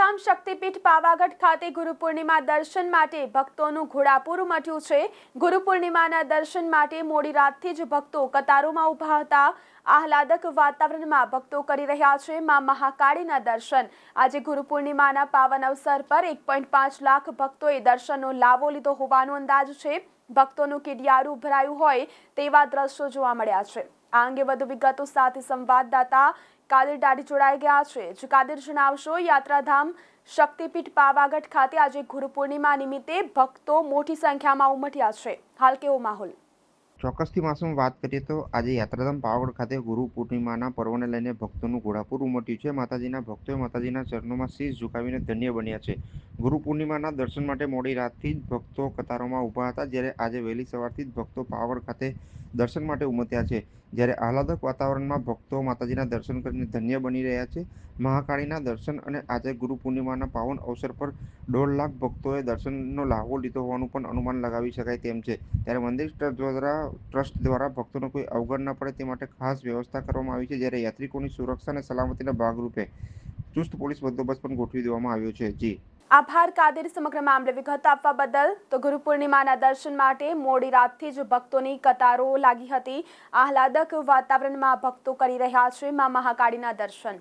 યાત્રાધામ શક્તિપીઠ પાવાગઢ ખાતે ગુરુ પૂર્ણિમા દર્શન માટે ભક્તોનું ઘોડાપુર ઉમટ્યું છે. ગુરુ પૂર્ણિમાના દર્શન માટે મોડી રાતથી જ ભક્તો કતારોમાં ઊભા હતા. આહલાદક વાતાવરણમાં ભક્તો કરી રહ્યા છે માં મહાકાળીના દર્શન. આજે ગુરુ પૂર્ણિમાના પાવન અવસર પર એક લાખ ભક્તોએ દર્શનનો લાવો લીધો હોવાનો અંદાજ છે. ભક્તોનું કિડિયારું ભરાયું હોય તેવા દ્રશ્યો જોવા મળ્યા છે. આ અંગે વધુ વિગતો સાથે સંવાદદાતા કાદર ડાડી જોડાઈ ગયા છે. જો કાદર જણાવશો, યાત્રાધામ શક્તિપીઠ પાવાગઢ ખાતે આજે ગુરુ પૂર્ણિમા નિમિત્તે ભક્તો મોટી સંખ્યામાં ઉમટ્યા છે. હાલ કેવો માહોલ? ચોક્કસથી માસમાં વાત કરીએ તો આજે યાત્રાધામ પાવાગઢ ખાતે ગુરુ પૂર્ણિમાના પર્વને લઈને ભક્તોનું ઘોડાપુર ઉમટ્યું છે. માતાજીના ભક્તોએ માતાજીના ચરણોમાં શીશ ઝુકાવીને ધન્ય બન્યા છે. ગુરુ પૂર્ણિમાના દર્શન માટે મોડી રાતથી જ ભક્તો કતારોમાં ઊભા હતા. જ્યારે આજે વહેલી સવારથી જ ભક્તો પાવર ખાતે દર્શન માટે ઉમટ્યા છે. જ્યારે આહલાદક વાતાવરણમાં ભક્તો માતાજીના દર્શન કરીને ધન્ય બની રહ્યા છે. મહાકાળીના દર્શન અને આજે ગુરુ પૂર્ણિમાના પાવન અવસર પર દોઢ લાખ ભક્તોએ દર્શનનો લાહવો લીધો હોવાનું પણ અનુમાન લગાવી શકાય તેમ છે. ત્યારે મંદિર ટ્રસ્ટ દ્વારા ટ્રસ્ટ દ્વારા ભક્તોનો કોઈ અવગણ ન પડે તે માટે ખાસ વ્યવસ્થા કરવામાં આવી છે. જ્યારે યાત્રિકોની સુરક્ષા અને સલામતીના ભાગરૂપે ચુસ્ત પોલીસ બંદોબસ્ત પણ ગોઠવી દેવામાં આવ્યો છે. જી. આભાર, કાદર સમગ્ર મામલે વિગત આપવા બદલ. તો ગુરુ પૂર્ણિમાના દર્શન માટે મોડી રાતથી જ ભક્તોની કતારો લાગી હતી. આહલાદક વાતાવરણમાં ભક્તો કરી રહ્યા છે મા મહાકાળીના દર્શન.